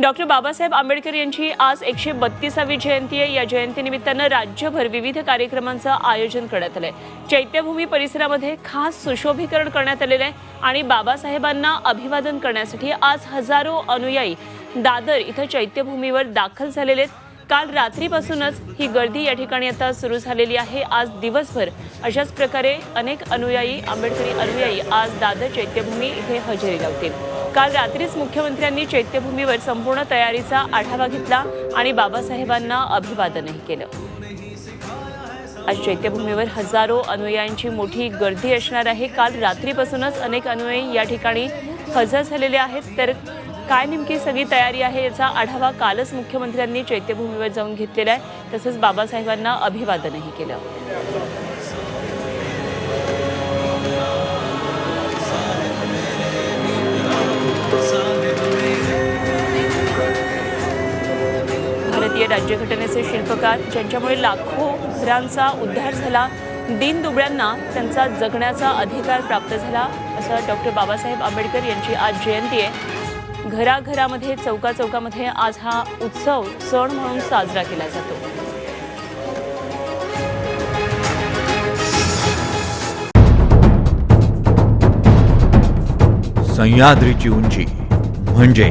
Doctor Babasaheb Ambedkar यांची आज एकशे बत्तीसावी जयंती आहे. या जयंतीनिमित्तानं राज्यभर विविध कार्यक्रमांचं आयोजन करण्यात आलंय. चैत्यभूमी परिसरामध्ये खास सुशोभीकरण करण्यात आलेलं आहे आणि बाबासाहेबांना अभिवादन करण्यासाठी आज हजारो अनुयायी दादर इथं चैत्यभूमीवर दाखल झालेले आहेत. काल रात्रीपासूनच ही गर्दी या ठिकाणी आता सुरू झालेली आहे. आज दिवसभर अशाच प्रकारे अनेक अनुयायी आंबेडकरी अनुयायी आज दादर चैत्यभूमी इथे हजेरी लावतील. काल रात्रीच मुख्यमंत्र्यांनी चैत्यभूमीवर संपूर्ण तयारीचा आढावा घेतला आणि बाबासाहेबांना अभिवादनही केलं. आज चैत्यभूमीवर हजारो अनुयायांची मोठी गर्दी असणार आहे. काल रात्रीपासूनच अनेक अनुयायी या ठिकाणी हजर झालेले आहेत. तर काय नेमकी सगळी तयारी आहे याचा आढावा कालच मुख्यमंत्र्यांनी चैत्यभूमीवर जाऊन घेतलेला आहे. तसंच बाबासाहेबांना अभिवादनही केलं. भारतीय राज्यघटनेचे शिल्पकार ज्यांच्यामुळे लाखो घरांचा उद्धार झाला दीन दुबळ्यांना त्यांचा जगण्याचा अधिकार प्राप्त झाला असं डॉक्टर बाबासाहेब आंबेडकर यांची आज जयंती आहे. घराघरामध्ये चौका चौकामध्ये आज हा उत्सव सण म्हणून साजरा केला जातो. सह्याद्रीची उंची म्हणजे